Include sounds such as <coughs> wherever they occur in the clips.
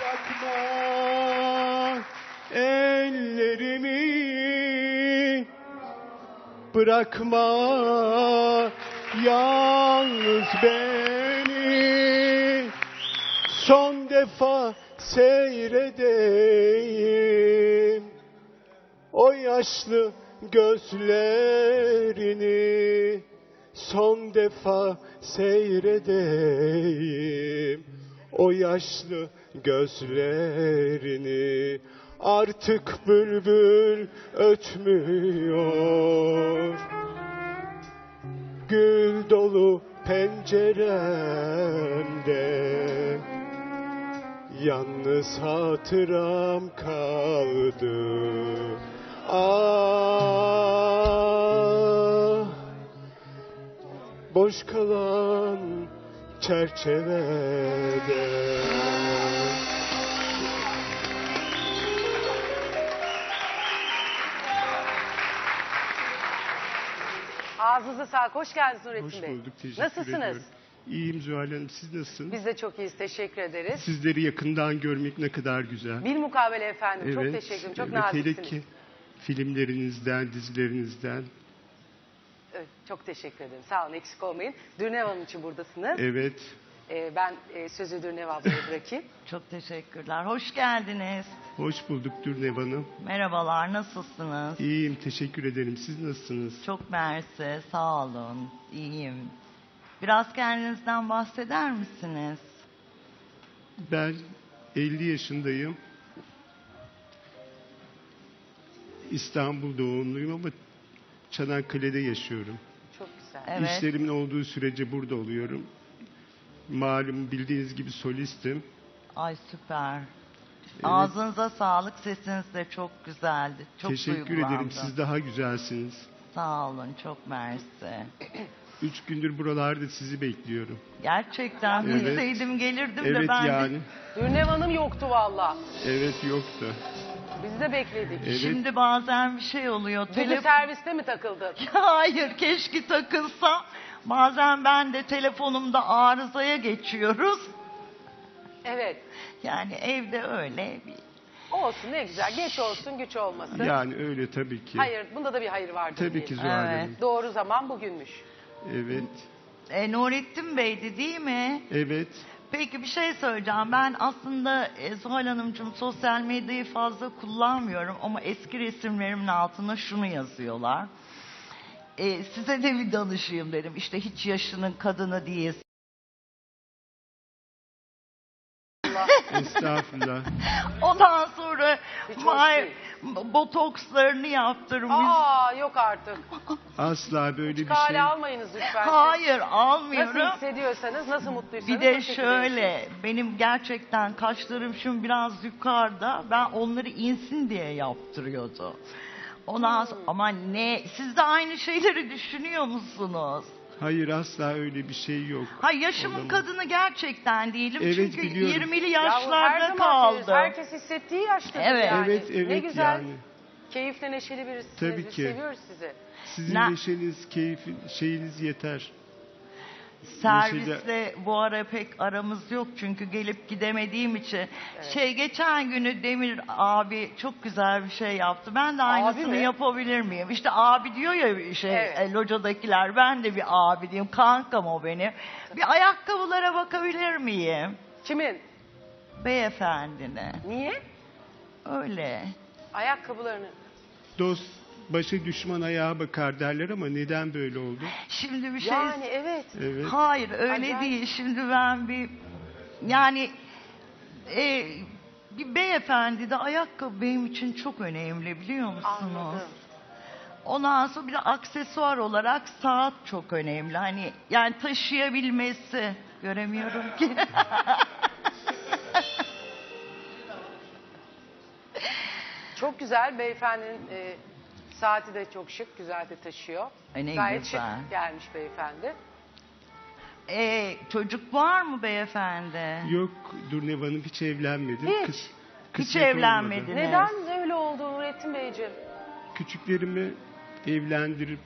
Bırakma ellerimi. Bırakma yalnız beni. Son defa seyredeyim O yaşlı gözlerini. Son defa seyredeyim O yaşlı gözlerini Artık bülbül ötmüyor. Gül dolu penceremde Yalnız hatıram kaldı. Ah Boş kalan çerçevede Ağzınıza sağlık. Hoş geldiniz Nurettin Hoş Bey. bulduk, teşekkür Nasılsınız? ediyorum. İyiyim Zuhal Hanım, siz nasılsınız? Biz de çok iyiyiz. Teşekkür ederiz. Sizleri yakından görmek ne kadar güzel. Bir mukabele efendim. Çok teşekkür ederim. Çok evet, naziksiniz. Hele ki filmlerinizden, dizilerinizden. Çok teşekkür ederim. Sağ olun eksik olmayın. Dürnev Hanım için buradasınız. Evet, Ee, ben e, sözü Dürnev ablaya bırakayım. <laughs> Çok teşekkürler. Hoş geldiniz. hoş bulduk Dürnev Hanım. Merhabalar, nasılsınız? İyiyim, teşekkür ederim. Siz nasılsınız? Çok mersi, sağ olun. İyiyim. Biraz kendinizden bahseder misiniz? Ben 50 yaşındayım. İstanbul doğumluyum ama Çanakkale'de yaşıyorum. Çok güzel. Evet. İşlerimin olduğu sürece burada oluyorum. Malum bildiğiniz gibi solistim. Ay süper. Ağzınıza sağlık, sesiniz de çok güzeldi. Çok Teşekkür duygulandım. ederim. Siz daha güzelsiniz. Sağ olun, çok mersi. <clears throat> Üç gündür buralarda sizi bekliyorum. Gerçekten Evet. bilseydim gelirdim de Evet ben de- yani. Dürnev Hanım yoktu valla. Evet yoktu. Biz de bekledik. Evet. Şimdi bazen bir şey oluyor. Telefon... serviste mi takıldı? <laughs> Hayır keşke takılsa. Bazen ben de telefonumda arızaya geçiyoruz. Evet. Yani evde öyle bir Olsun ne güzel. Geç olsun güç olmasın. Yani öyle tabii ki. Hayır. Bunda da bir hayır vardır. Tabii ki diyelim. Zuhal Evet. Hanım. Doğru zaman bugünmüş. Evet. e, Nurettin Bey'di değil mi? Evet. Peki bir şey söyleyeceğim. Ben aslında e, Zuhal Hanımcığım sosyal medyayı fazla kullanmıyorum ama eski resimlerimin altına şunu yazıyorlar. E, size de bir danışayım dedim. İşte hiç yaşının kadını değilsin. Estağfurullah. <laughs> Ondan sonra Hiç hoş vay, değil. botokslarını yaptırmış. Aa yok artık. Asla böyle bir Kale şey. almayınız lütfen. Hayır Nasıl almıyorum. hissediyorsanız, nasıl mutluysanız Bir de şöyle benim gerçekten kaşlarım şimdi biraz yukarıda. Ben onları insin diye yaptırıyordu. Ondan sonra, ama ne siz de aynı şeyleri düşünüyor musunuz? Hayır asla öyle bir şey yok. Ha yaşımın Olamaz. kadını gerçekten değilim Evet, çünkü biliyorum. 20'li Ya bu her yaşlarda kaldım. söylüyoruz. Herkes hissettiği yaştadır Evet. yani. Evet evet Ne güzel. yani. Keyifli neşeli birisiniz. Tabii ki. Seviyoruz sizi. Sizin Na- neşeniz, keyfin, şeyiniz yeter. Servisle bu ara pek aramız yok çünkü gelip gidemediğim için. Şey geçen günü Demir abi çok güzel bir şey yaptı. Ben de aynısını mi? yapabilir miyim? İşte abi diyor ya şey Evet. e, locadakiler ben de bir abi diyeyim kankam o benim. Bir ayakkabılara bakabilir miyim? Kimin? Beyefendine. Niye? Öyle. Ayakkabılarını. Dost başa düşman ayağa bakar derler ama neden böyle oldu? Şimdi bir şey Yani evet. Evet. Hayır öyle Acayip. değil. Şimdi ben bir yani e, bir beyefendi de ayakkabı benim için çok önemli biliyor musunuz? Anladım. Ondan sonra bir de aksesuar olarak saat çok önemli. Hani yani taşıyabilmesi. Göremiyorum ki. Çok güzel. Beyefendinin e, saati de çok şık. Güzel de taşıyor. Ay, ne Gayet güzel. şık gelmiş beyefendi. e, çocuk var mı beyefendi? Yok Durnev Hanım hiç evlenmedim. Hiç. Kız- Hiç kısmet evlenmedin. olmadı. Evet. Neden öyle oldu Nurettin Beyciğim? Küçüklerimi evlendirip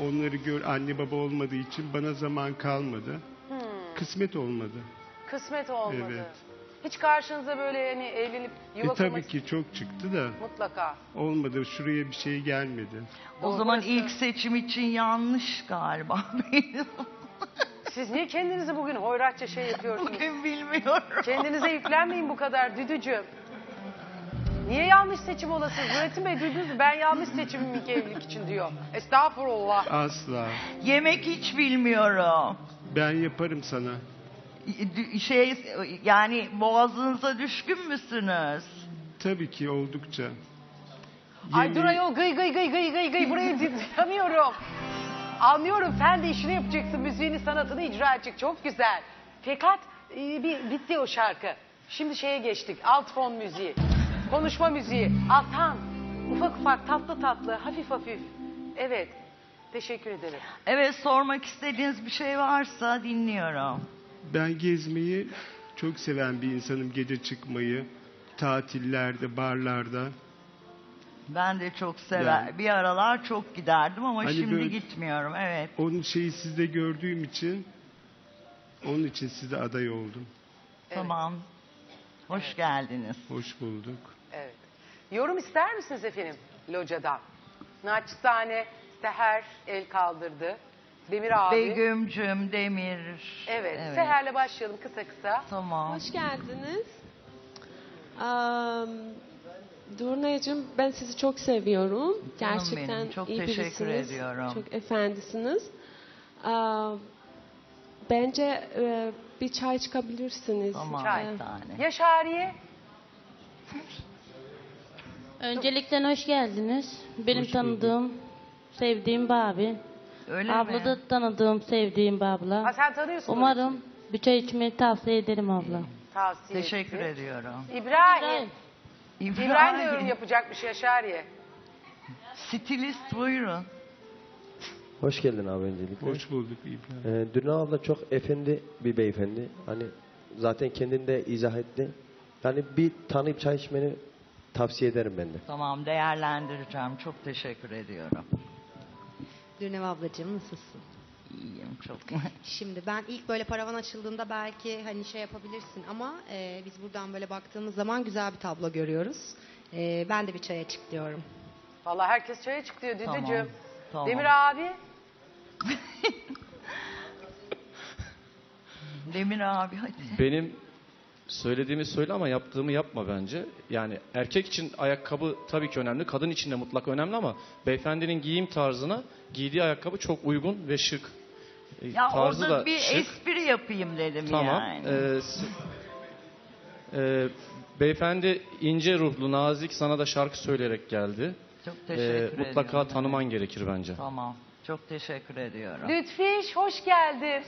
onları gör anne baba olmadığı için bana zaman kalmadı. Hmm, Kısmet olmadı. kısmet olmadı. Evet. Hiç karşınıza böyle hani evlenip E, yuva tabii kurmak ki çok çıktı da mutlaka. olmadı. Şuraya bir şey gelmedi. O zaman ilk seçim için yanlış galiba <laughs> benim. Siz niye kendinizi bugün hoyratça şey yapıyorsunuz? Bugün bilmiyorum. Kendinize yüklenmeyin bu kadar Düdücüğüm. Niye yanlış seçim olasınız? Nurettin Bey duydunuz mu? Ben yanlış seçimim ilk evlilik için diyor. Estağfurullah. Asla. Yemek hiç bilmiyorum. Ben yaparım sana. Şey yani boğazınıza düşkün müsünüz? Tabii ki oldukça. Ay Yemeği- dur ayol gıy gıy gıy gıy gıy gıy burayı dinlemiyorum. <laughs> Anlıyorum sen de işini yapacaksın, müziğini sanatını icra edecek. Çok güzel. Fakat e, bir bitti o şarkı. Şimdi şeye geçtik. Alt fon müziği. Konuşma müziği. Altan. Ufak ufak tatlı tatlı hafif hafif. Evet. Teşekkür ederim. Evet sormak istediğiniz bir şey varsa dinliyorum. Ben gezmeyi çok seven bir insanım. Gece çıkmayı, tatillerde, barlarda. Ben de çok sever. Yani. Bir aralar çok giderdim ama Hani şimdi böyle- gitmiyorum. Evet. Onun şeyi sizde gördüğüm için onun için size aday oldum. Tamam. Hoş geldiniz. Hoş bulduk. Evet. Yorum ister misiniz efendim locadan? Naçizane Seher el kaldırdı. Demir abi. Begüm'cüm, Demir. Evet. Seher'le başlayalım kısa kısa. Tamam. Hoş geldiniz. Um, Durnay'cığım ben sizi çok seviyorum. Canım Gerçekten benim, çok iyi teşekkür birisiniz. ediyorum. Çok efendisiniz. Aa, bence e, bir çay çıkabilirsiniz. Tamam Çay. bir tane. Yaşariye. Öncelikle hoş geldiniz. Benim tanıdığım, sevdiğim bir abi. Öyle abla mi? da tanıdığım, sevdiğim bir Ha, abla. sen tanıyorsun. Umarım bir çay içmeyi tavsiye ederim abla. Tavsiye Teşekkür etti. ediyorum. İbrahim. İbrahim. İbrahim de yorum yapacakmış Yaşariye. Stilist buyurun. Hoş geldin abi öncelikle. Hoş bulduk İbrahim. Ee, Dürna abla çok efendi bir beyefendi. Hani zaten kendini de izah etti. Yani bir tanıyıp çay içmeni tavsiye ederim ben de. Tamam değerlendireceğim. Çok teşekkür ediyorum. Dürnev ablacığım nasılsın? İyiyim çok. <laughs> Şimdi ben ilk böyle paravan açıldığında belki hani şey yapabilirsin ama e, biz buradan böyle baktığımız zaman güzel bir tablo görüyoruz. E, ben de bir çaya çık diyorum. Vallahi herkes çaya çıkıyor Tamam, Düdücüğüm. tamam. Demir abi. <laughs> Demir abi hadi. Benim söylediğimi söyle ama yaptığımı yapma bence. Yani erkek için ayakkabı tabii ki önemli, kadın için de mutlak önemli ama beyefendinin giyim tarzına giydiği ayakkabı çok uygun ve şık. E, Ya tarzı orada da bir şık. espri yapayım dedim Tamam. yani. Ee, s- e, beyefendi ince ruhlu, nazik sana da şarkı söyleyerek geldi. Çok Ee, teşekkür mutlaka ediyorum. tanıman gerekir bence. Tamam. Çok teşekkür ediyorum. Lütfiş hoş geldin.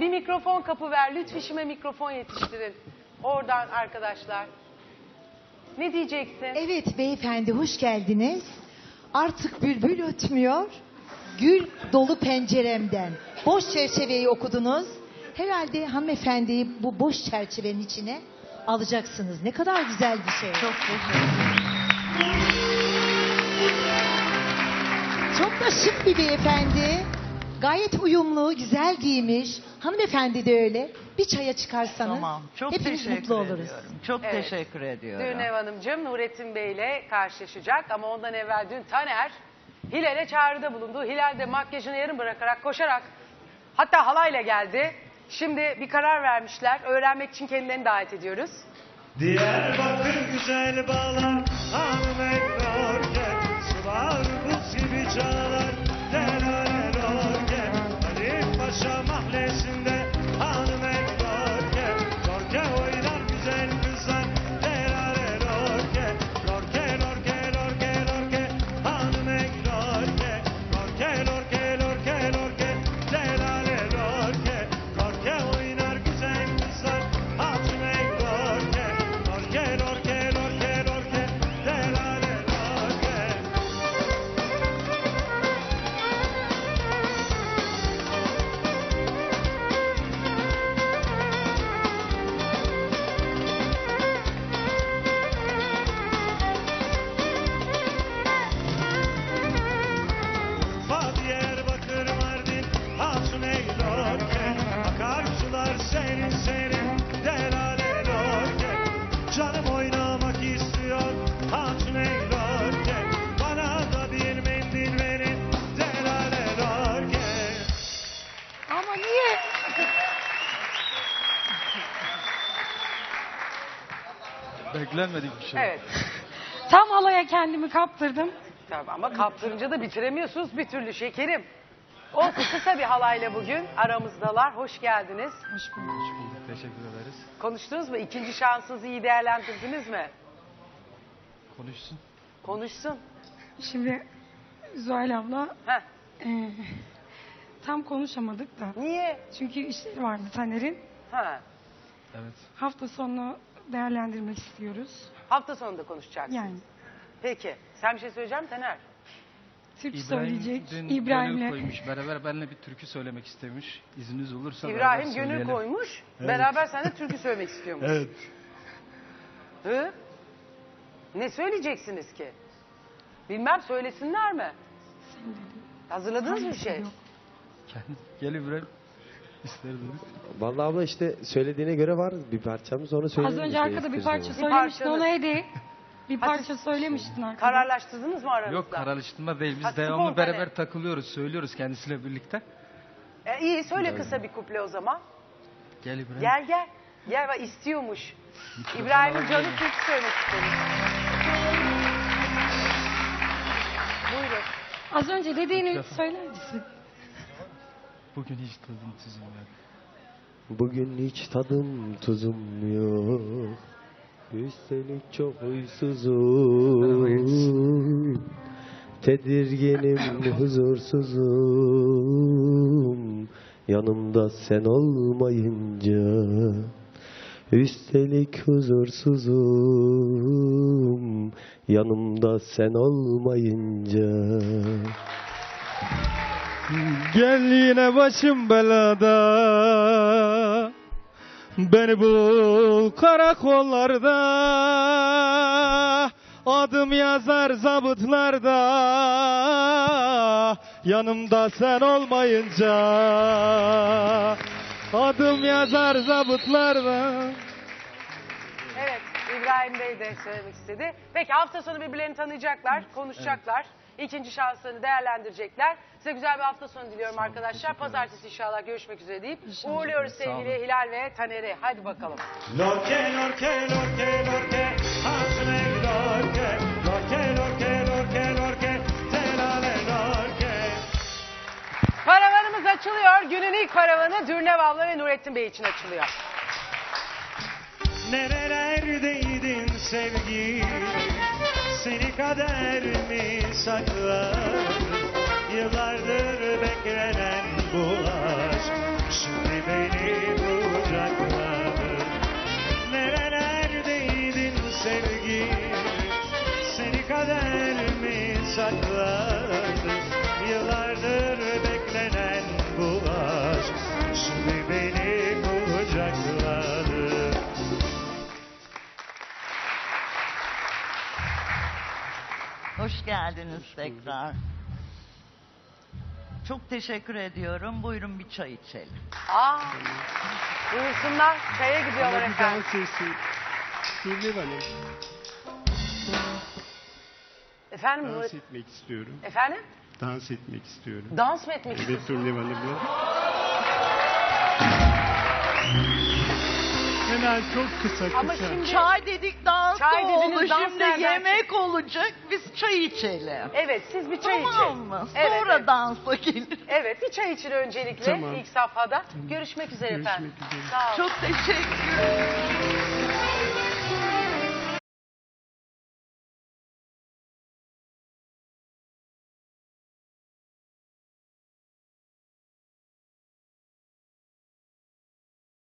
Bir mikrofon kapı ver. Lütfişime mikrofon yetiştirin. Oradan arkadaşlar. Ne diyeceksin? Evet beyefendi hoş geldiniz. Artık bülbül ötmüyor. Gül dolu penceremden. Boş çerçeveyi okudunuz. Herhalde hanımefendiyi bu boş çerçevenin içine alacaksınız. Ne kadar güzel bir şey. Çok Çok da şık bir beyefendi. Gayet uyumlu, güzel giymiş. Hanımefendi de öyle. Bir çaya çıkarsanız Tamam. Çok hepimiz teşekkür mutlu oluruz. ediyorum. Çok Evet. teşekkür ediyorum. Dün Hanımcığım Nurettin Bey ile karşılaşacak ama ondan evvel dün Taner Hilal'e çağrıda bulundu. Hilal de makyajını yarım bırakarak koşarak hatta halayla geldi. Şimdi bir karar vermişler. Öğrenmek için kendilerini davet ediyoruz. Diyarbakır güzel bağlar hanım ekrar gel Sular buz gibi çağlar delal gel Ali Paşa mahallesinde Beklenmedik bir şey. Evet. <laughs> Tam halaya kendimi kaptırdım. Tabii ama kaptırınca da bitiremiyorsunuz bir türlü şekerim. Olsun <laughs> kısa bir halayla bugün aramızdalar. Hoş geldiniz. Hoş bulduk. Hoş bulduk. Teşekkür ederiz. Konuştunuz mu? İkinci şansınızı iyi değerlendirdiniz mi? Konuşsun. Konuşsun. Şimdi Zuhal abla Heh. e, tam konuşamadık da. Niye? Çünkü işleri vardı Taner'in. Ha. Evet. Hafta sonu değerlendirmek istiyoruz. Hafta sonunda konuşacaksınız. Yani Peki. Sen bir şey söyleyeceğim Taner. Türk söyleyecek dün gönül İbrahim'le. koymuş. Beraber benimle bir türkü söylemek istemiş. İzniniz olursa İbrahim gönül söyleyelim. koymuş. Evet. Beraber seninle türkü söylemek istiyormuş. Evet. Hı? Ne söyleyeceksiniz ki? Bilmem söylesinler mi? Hazırladınız mı bir şey? Kendi- Gel İbrahim. İsterdiniz. Vallahi abla işte söylediğine göre var bir parçamız onu Az söyleyelim. önce arkada bir parça söylemiştin parçanız. ona hediye. Bir Hadi. parça söylemiştin arkada. Kararlaştırdınız mı aranızda? Yok karalıştırma değil. Biz Ha, devamlı spontane. beraber takılıyoruz. Söylüyoruz kendisiyle birlikte. E, iyi söyle kısa bir kuple o zaman. Gel İbrahim. Gel gel. Gel bak istiyormuş. İbrahim'in canı türkü söylemek istemiş. Buyurun. Az önce dediğini söyler misin? Bugün hiç tadım tuzum yok. Bugün hiç tadım tuzum yok. Üstelik çok huysuzum. Tedirginim, <coughs> huzursuzum. Yanımda sen olmayınca. Üstelik huzursuzum. Yanımda sen olmayınca. Gel yine başım belada. Beni bul karakollarda. Adım yazar zabıtlarda. Yanımda sen olmayınca. Adım yazar zabıtlarda. Evet İbrahim Bey de söylemek istedi. Peki hafta sonu birbirlerini tanıyacaklar, konuşacaklar. İkinci şanslarını değerlendirecekler. Size güzel bir hafta sonu diliyorum arkadaşlar. Pazartesi inşallah görüşmek üzere deyip uğurluyoruz sevgili Hilal ve Taner'i. Hadi bakalım. Lorke, lorke, lorke, lorke, hasne lorke, lorke, lorke, lorke, lorke, telale lorke. Paravanımız açılıyor. Günün ilk paravanı Dürnev abla ve Nurettin Bey için açılıyor. Nerelerdeydin sevgi Seni kader mi saklar Hoş geldiniz tekrar. Çok teşekkür ediyorum. Buyurun bir çay içelim. Aa, buyursunlar. Çaya gidiyorlar Ama bir efendim. dans etsin. Sivri Hanım. Efendim Dans Nurettin. etmek istiyorum. Efendim? Dans etmek istiyorum. Dans mı etmek Evet istiyorsun? Turnev Hanım'la. Hemen çok kısa kısa. Ama şimdi Çay dedik dans Çay oldu. dediniz, dans Şimdi yemek olacak. Biz çay içelim. evet siz bir çay tamam için. mı? Evet, Sonra evet. dansa gelir. Evet bir çay için öncelikle Tamam. ilk safhada. Görüşmek üzere Görüşmek efendim. üzere. Sağ olun. Çok teşekkür ederim.